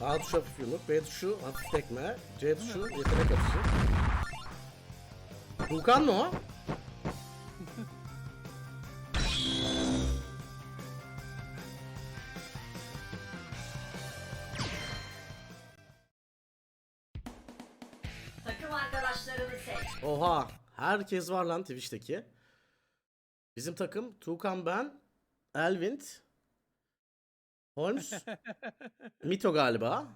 A tuşu hafif yumruk, B tuşu hafif tekme, C tuşu yetenek atışı. Vulkan mı o? Takım arkadaşlarını seç. Oha! Herkes var lan Twitch'teki. Bizim takım Tukan ben, Elvind, Holmes, Mito galiba.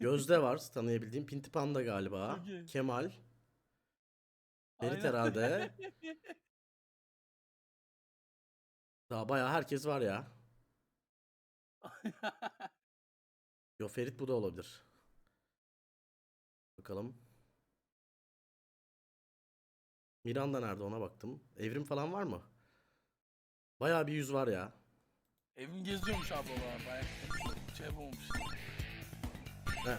Gözde var tanıyabildiğim. Pinti Panda galiba. Çok iyi. Kemal. Ferit Aynen. herhalde. Daha bayağı herkes var ya. Yo Ferit bu da olabilir. Bakalım. Miranda nerede ona baktım. Evrim falan var mı? Bayağı bir yüz var ya. Evim geziyormuş zaman. Bayağı şey olmuş. He.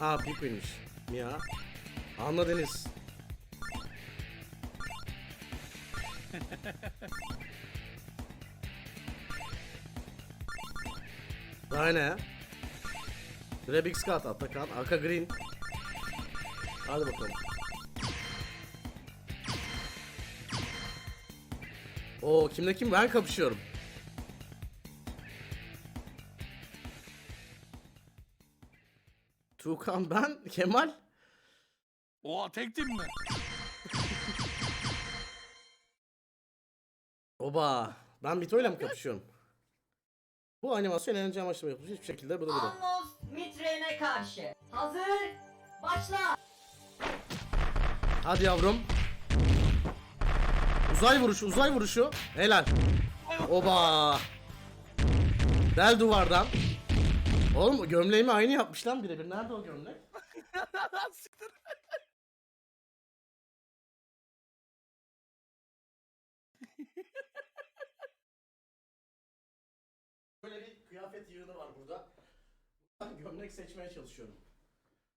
Aa Pippin'miş. Mia. Anla Deniz. Aynen. Rebix Scott, Atakan, Aka Green. Hadi bakalım. Oo kimle kim? Ben kapışıyorum. Tuğkan ben, Kemal. Oha tek tim mi? Oba. Ben Mito ile mi kapışıyorum? Bu animasyon eğlence amaçlı mı yapılmış? Hiçbir şekilde bu da bu da. Anlos Mitrene karşı. Hazır. Başla. Hadi yavrum. Uzay vuruşu, uzay vuruşu. Helal. Oba. Del duvardan. Oğlum gömleğimi aynı yapmış lan birebir. Nerede o gömlek? Siktir. Böyle bir kıyafet yığını var burada. Gömlek seçmeye çalışıyorum.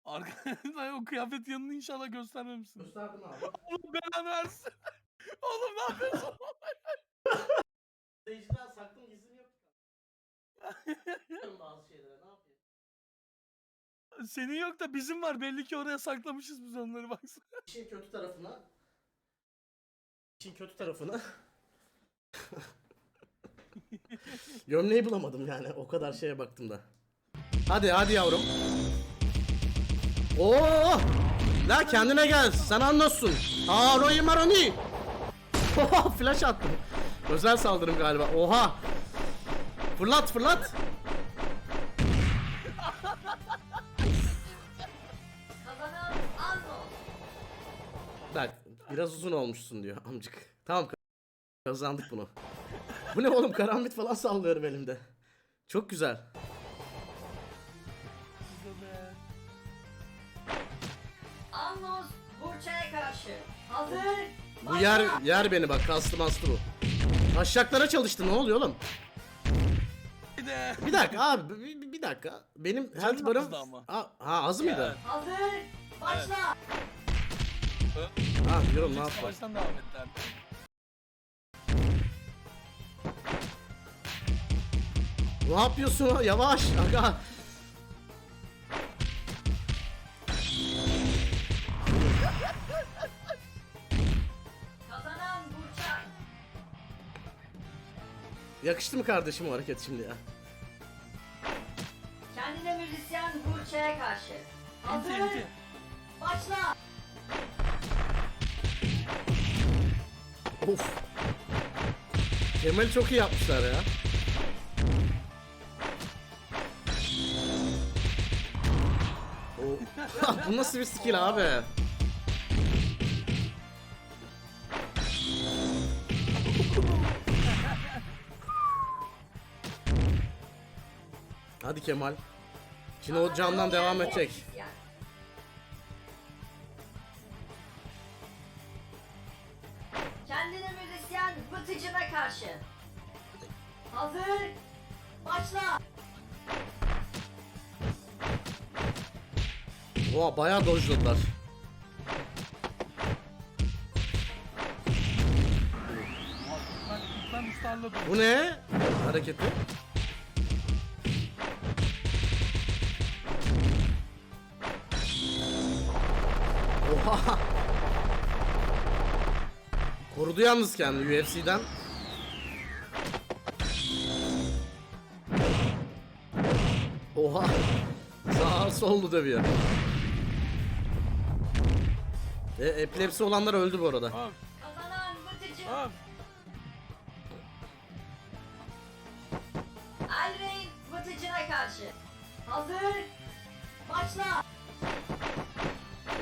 Arkadaşlar o kıyafet yanını inşallah göstermemişsin. Gösterdim abi. Oğlum belanı versin. Oğlum ne yapıyorsun? Seyirciden saklım gizlim yok. Bazı şeylere ne yapayım? Senin yok da bizim var. Belli ki oraya saklamışız biz onları baksana. İşin kötü tarafına İşin kötü tarafına Gömleği bulamadım yani o kadar şeye baktım da. Hadi hadi yavrum. Oo! La kendine gel. Sen anlasın. Aa Roy Maroni. Oha flash attım. Özel saldırım galiba. Oha. Fırlat fırlat. Bak biraz uzun olmuşsun diyor amcık. Tamam kazandık bunu. Bu ne oğlum karambit falan sallıyorum elimde. Çok güzel. Anlos Burça'ya karşı. Hazır. Bu yer yer beni bak kastı mastı bu. Aşağılara çalıştı ne oluyor oğlum? Bir dakika abi bir, bir- dakika. Benim health barım... azdı ama. Ha, ha az mıydı? Evet. Hazır. Başla. Ha diyorum ne Önceki yapayım. savaştan devam ettiler. Ne yapıyorsun? Yavaş aga. Yakıştı mı kardeşim o hareket şimdi ya? Kendine müzisyen Burça'ya karşı. Hazır. Enti. Başla. Of. Kemal çok iyi yapmışlar ya. O... Bu nasıl bir skill abi? Hadi Kemal. Şimdi o camdan devam edecek. Kendine müzisyen bıtıcına karşı. Hazır. Başla. Oha bayağı dojladılar. Bu ne? Hareketi. Oha. Korudu yalnız kendini UFC'den. Oha. Sağ sollu dövüyor. E, epilepsi olanlar öldü bu arada. Tamam Kazanan Batıcı. tamam. Elrein Batıcı'na karşı. Hazır. Başla.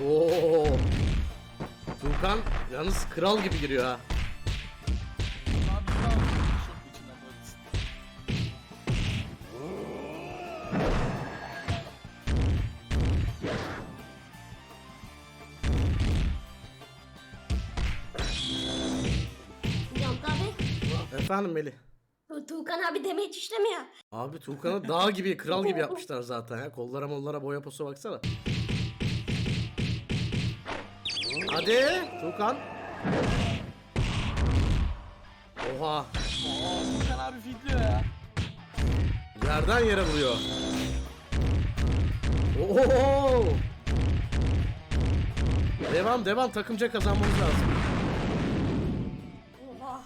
Oo. Tuğkan yalnız kral gibi giriyor ha. Yonta abi. Efendim Melih. Tu- Tuğkan abi deme hiç işlemiyor. Abi Tuğkan'ı dağ gibi, kral gibi yapmışlar zaten ya. Kollara mollara boya posa baksana. Hadi Tuğkan. Oha. Furkan abi fitliyor ya. Yerden yere vuruyor. Oo. Devam devam takımca kazanmamız lazım. Oha.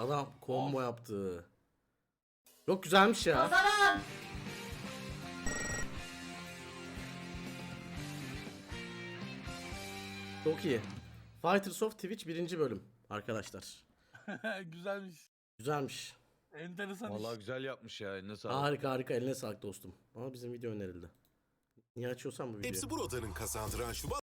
Adam combo yaptı. Çok güzelmiş ya. Kazanan. Çok iyi. Fighters of Twitch birinci bölüm arkadaşlar. Güzelmiş. Güzelmiş. Enteresan Vallahi iş. güzel yapmış ya. Ne sağlık. Harika harika eline sağlık dostum. Ama bizim video önerildi. Niye açıyorsan bu videoyu. Hepsi buradanın kazandıran Şubat